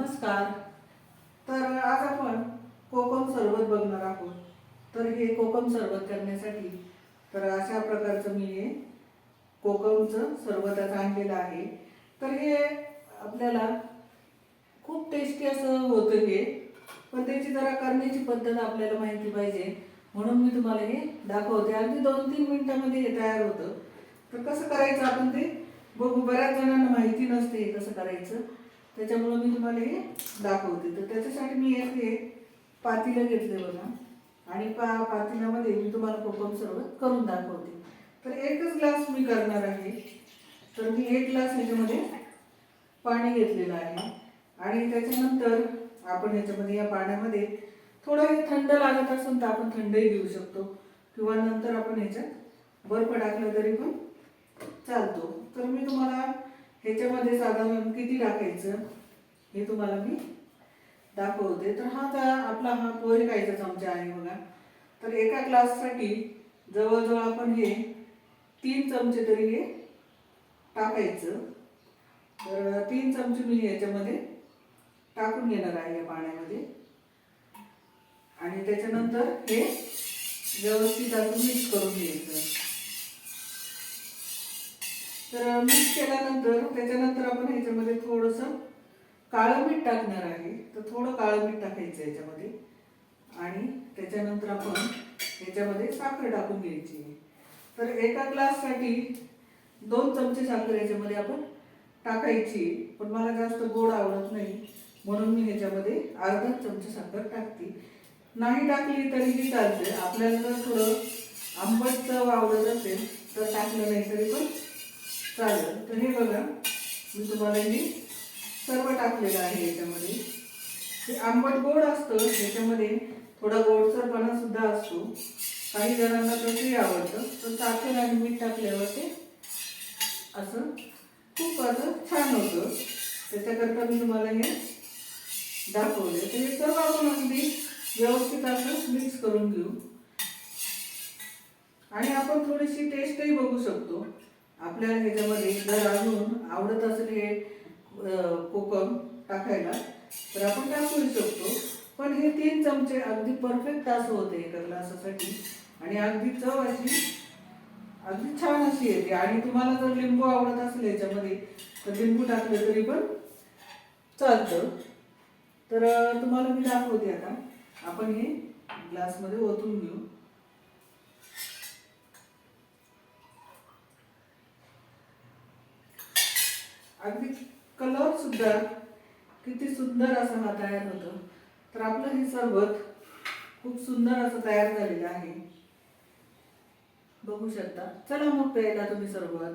नमस्कार. तर आज आपण कोकम सरबत बघणार आहोत. तर हे कोकम सरबत करण्यासाठी तर अशा प्रकारचं मी हे कोकमचं सरबत आणलेलं आहे. तर हे आपल्याला खूप टेस्टी असं होतं हे पण त्याची जरा करण्याची पद्धत आपल्याला माहिती पाहिजे. म्हणून मी तुम्हाला हे दाखवते. अगदी दोन तीन मिनिटामध्ये हे तयार होतं. तर कसं करायचं आपण ते? बघू. बऱ्याच जणांना माहिती नसते हे कसं करायचं. त्याच्यामुळं मी तुम्हाला हे दाखवते. तर त्याच्यासाठी मी एक हे पातीलं घेतले बघा. आणि पा पातीलामध्ये मी तुम्हाला कोकम सरबत करून दाखवते. तर एकच ग्लास मी करणार आहे. तर मी एक ग्लास ह्याच्यामध्ये पाणी घेतलेलं आहे. आणि त्याच्यानंतर आपण ह्याच्यामध्ये या पाण्यामध्ये थोडं हे थंड लागत असेल तर आपण थंडही घेऊ शकतो. किंवा नंतर आपण ह्याच्यात बर्फ टाकला तरी पण चालतो. तर मी तुम्हाला ह्याच्यामध्ये साधारण किती टाकायचं? हे तुम्हाला मी दाखवते. तर हा तर आपला हा पोहे खायचा चमचा आहे बघा. तर एका ग्लाससाठी जवळजवळ आपण हे तीन चमचे तरी हे टाकायचं. तर तीन चमचे मी याच्यामध्ये टाकून घेणार आहे या पाण्यामध्ये. आणि त्याच्यानंतर हे व्यवस्थित असं मिक्स करून घ्यायचं. तर मिक्स केल्यानंतर त्याच्यानंतर आपण ह्याच्यामध्ये थोडंसं काळं मीठ टाकणार आहे. तर थोडं काळं मीठ टाकायचं याच्यामध्ये. आणि त्याच्यानंतर आपण ह्याच्यामध्ये साखर टाकून घ्यायची. तर एका ग्लाससाठी दोन चमचे साखर याच्यामध्ये आपण टाकायची. पण मला जास्त गोड आवडत नाही. म्हणून मी ह्याच्यामध्ये अर्धा चमचे साखर टाकते. नाही टाकली तरीही चालते आपल्याला जर थोडं आंबट चव आवडत असेल तर टाकलं नाही तरी पण चालेल. तर हे बघा मी तुम्हाला हे सर्व टाकलेलं आहे याच्यामध्ये. ते आंबट गोड असतं याच्यामध्ये थोडा गोडसरपणा सुद्धा असतो. काही जणांना तसंही आवडतं. तर साखर आणि मीठ टाकल्यावर ते असं खूप असं छान होतं. त्याच्याकरता मी तुम्हाला हे दाखवले तर हे सर्व आपण अगदी व्यवस्थित असं मिक्स करून घेऊ. आणि आपण थोडीशी टेस्टही बघू शकतो. आपल्याला ह्याच्यामध्ये जर अजून आवडत असले हे कोकम टाकायला तर आपण टाकू शकतो? पण हे तीन चमचे अगदी परफेक्ट असं होते एका ग्लासासाठी. आणि अगदी चव अशी अगदी छान अशी येते. आणि तुम्हाला जर लिंबू आवडत असेल याच्यामध्ये तर लिंबू टाकलं तरी पण चालतं. तर तुम्हाला मी दाखवते आता. आपण हे ग्लासमध्ये ओतून घेऊ. अगदी कलर सुद्धा किती सुंदर असा हा तयार होतो. तर आपलं हे सरबत खूप सुंदर असं तयार झालेलं आहे. बघू शकता. चला मग प्यायला तुम्ही सरबत.